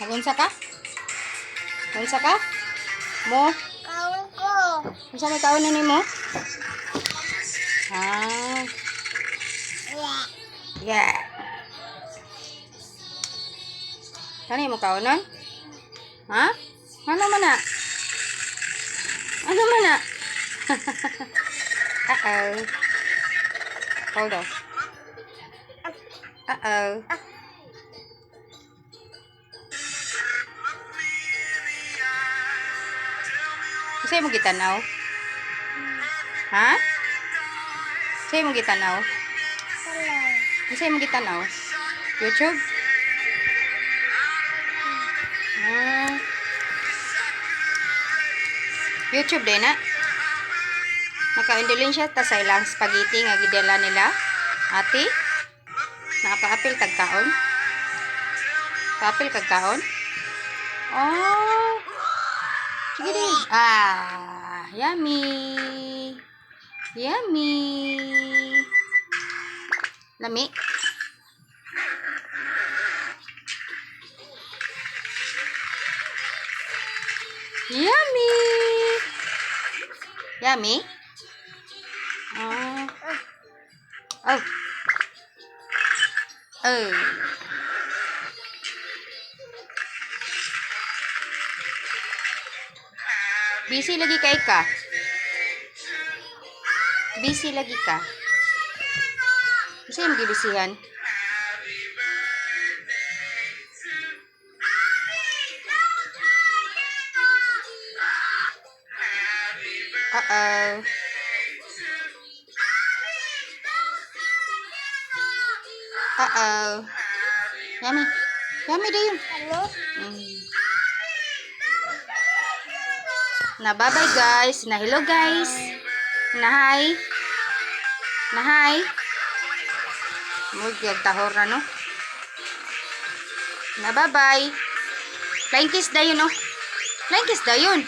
Nagunsa ka? Nagunsa ka? Mo? Kaon ko. Unsa may kaon na ni mo? Ah. Yeah. Yeah. Kani mo kaon? Ha? Ano man na? Ano man na? Uh-oh. Hold on. Uh-oh. Sa'yo mo gitanaw? Ha? Sa'yo mo gitanaw? Hello. Sa'yo mo gitanaw? YouTube? Ah. YouTube din na. Naka-indulin siya ta sa ilang spaghetti nga gidala nila. Ate? Naka-apil kagkaon? Kaapil kagkaon? Oh. Sige din. Ah, yummy. Yummy. Lami. Yummy. Yummy. Oh. Busy lagi kay ka. Busy lagi ka. Kasi yung gibisihan. Uh-oh. Uh-oh. Yummy. Yummy din. Ano? Mm. Na bye-bye guys. Na hello guys. Na hi. Na hi. Mugyag tahor na no. Na bye-bye. Flying kiss da yun no. Flying kiss da yun.